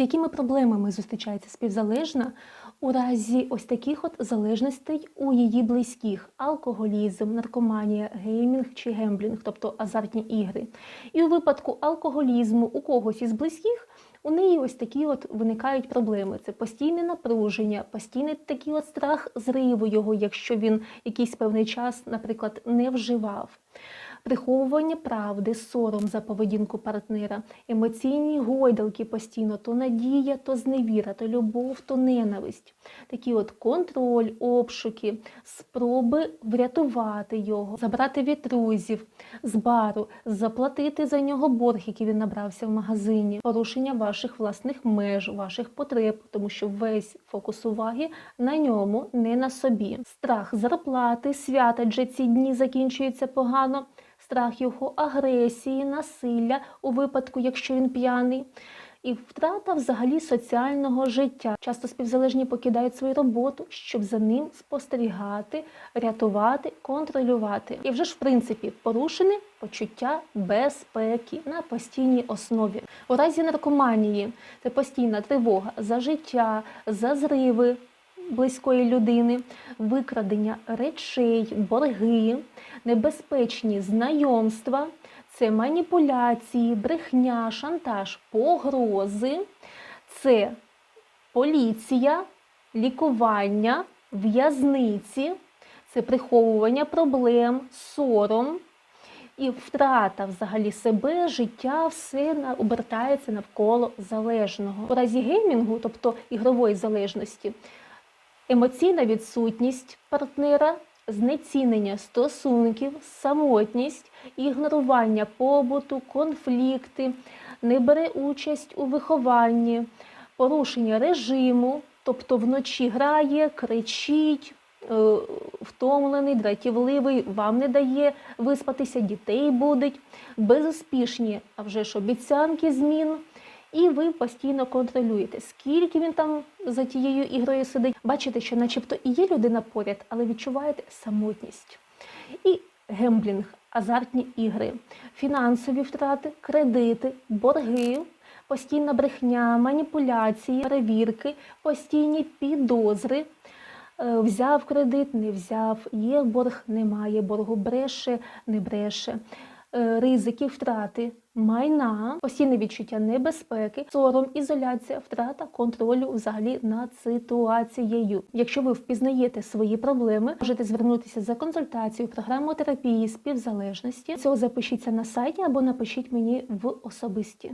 З якими проблемами зустрічається співзалежна у разі ось таких от залежностей у її близьких: алкоголізм, наркоманія, геймінг чи гемблінг, тобто азартні ігри. І у випадку алкоголізму у когось із близьких у неї ось такі от виникають проблеми. Це постійне напруження, постійний такий от страх зриву його, якщо він якийсь певний час, наприклад, не вживав. Приховування правди, сором за поведінку партнера, емоційні гойдалки постійно, то надія, то зневіра, то любов, то ненависть. Такі от контроль, обшуки, спроби врятувати його, забрати від друзів з бару, заплатити за нього борг, який він набрався в магазині, порушення ваших власних меж, ваших потреб, тому що весь фокус уваги на ньому, не на собі. Страх зарплати, свята, адже ці дні закінчуються погано страх його агресії, насилля у випадку, якщо він п'яний. І втрата взагалі соціального життя. Часто співзалежні покидають свою роботу, щоб за ним спостерігати, рятувати, контролювати. І вже ж, в принципі, порушене почуття безпеки на постійній основі. У разі наркоманії це постійна тривога за життя, за зриви близької людини, викрадення речей, борги, небезпечні знайомства, це маніпуляції, брехня, шантаж, погрози, це поліція, лікування, в'язниці, це приховування проблем, сором. І втрата взагалі себе, життя, все обертається навколо залежного. У разі геймінгу, тобто ігрової залежності, емоційна відсутність партнера, знецінення стосунків, самотність, ігнорування побуту, конфлікти, не бере участь у вихованні, порушення режиму, тобто вночі грає, кричить. е, Втомлений, дратівливий, вам не дає виспатися, дітей будуть, безуспішні, а вже ж обіцянки змін, і ви постійно контролюєте, скільки він там за тією ігрою сидить. Бачите, що начебто і є людина поряд, але відчуваєте самотність. І гемблінг, азартні ігри, фінансові втрати, кредити, борги, постійна брехня, маніпуляції, перевірки, постійні підозри. Е, Взяв кредит, не взяв, є борг, немає боргу, бреше, не бреше. Е, Ризики, втрати, майна, постійне відчуття небезпеки, сором, ізоляція, втрата контролю взагалі над ситуацією. Якщо ви впізнаєте свої проблеми, можете звернутися за консультацією, програму терапії співзалежності. Цього запишіться на сайті або напишіть мені в особисті.